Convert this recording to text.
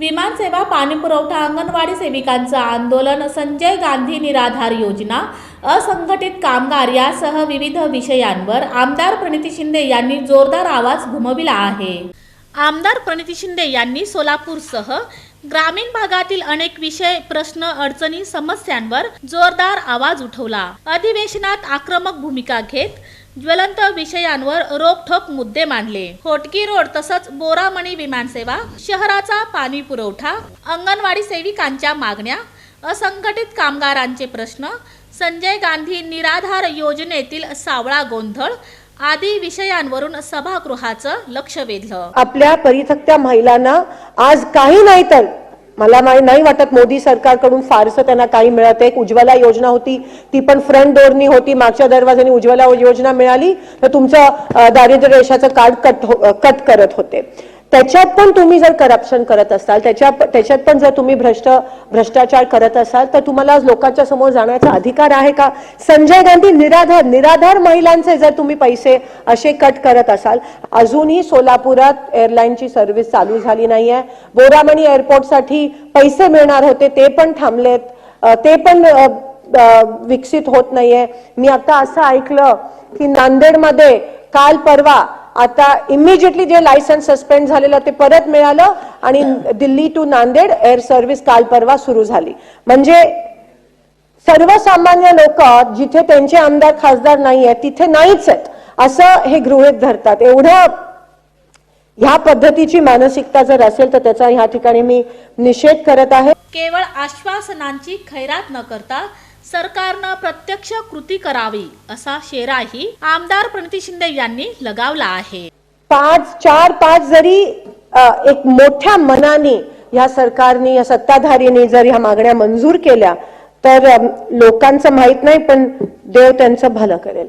विमानसेवा पाणीपुरवठा अंगणवाडी सेविकांचं आंदोलन संजय गांधी निराधार योजना असंघटित कामगार यासह विविध विषयांवर आमदार प्रणिती शिंदे यांनी जोरदार आवाज घुमविला आहे. आमदार प्रणिती शिंदे यांनी सोलापूरसह ग्रामीण भागातील अनेक विषय प्रश्न अडचणी समस्यांवर जोरदार आवाज उठवला. अधिवेशनात आक्रमक भूमिका घेत ज्वलंत विषयांवर रोखठोक मुद्दे मांडले. होटकी रोड तसंच बोरामणी विमानसेवा शहराचा पाणी पुरवठा अंगणवाडी सेविकांच्या मागण्या असंघटित कामगारांचे प्रश्न संजय गांधी निराधार योजनेतील सावळा गोंधळ आदी विषयांवरून सभागृहाचं लक्ष वेधलं. आपल्या परिथक्त्या महिलांना आज काही नाही तर मला नाही वाटत मोदी सरकारकडून फारसं त्यांना काही मिळत. आहे एक उज्ज्वला योजना होती ती पण फ्रंट डोअरनी होती मागच्या दरवाजाने उज्ज्वला योजना मिळाली तर तुमचं दारिद्र्य रेषाचं कार्ड कट हो- कट करत होते. त्याच्यात पण तुम्ही जर करप्शन करत असाल त्याच्या त्याच्यात पण जर तुम्ही भ्रष्ट भ्रष्टाचार करत असाल तर तुम्हाला आज लोकांच्या समोर जाण्याचा अधिकार आहे का? संजय गांधी निराधार निराधार महिलांचे जर तुम्ही पैसे असे कट करत असाल अजूनही सोलापुरात एअरलाईनची सर्व्हिस चालू झाली नाहीये. बोरामणी एअरपोर्टसाठी पैसे मिळणार होते ते पण थांबलेत. ते पण विकसित होत नाहीये. मी आता असं ऐकलं की नांदेडमध्ये काल परवा आता इमिजिएटली जे लायसन्स सस्पेंड झालेलं ते परत मिळालं आणि Delhi to Nanded air service काल परवा सुरू झाली. म्हणजे सर्वसामान्य लोक जिथे त्यांचे आमदार खासदार नाही आहेत तिथे नाहीच आहेत. असं हे गृहित धरतात. एवढं ह्या पद्धतीची मानसिकता जर असेल तर त्याचा ह्या ठिकाणी मी निषेध करत आहे. केवळ आश्वासनांची खैरात न करता सरकारनं प्रत्यक्ष कृती करावी असा शेराही आमदार प्रणिती शिंदे यांनी लगावला आहे. पाच चार पाच जरी एक मोठ्या मनाने या सरकारने या सत्ताधारीने जर ह्या मागण्या मंजूर केल्या तर लोकांचं माहीत नाही पण देव त्यांचं भलं करेल.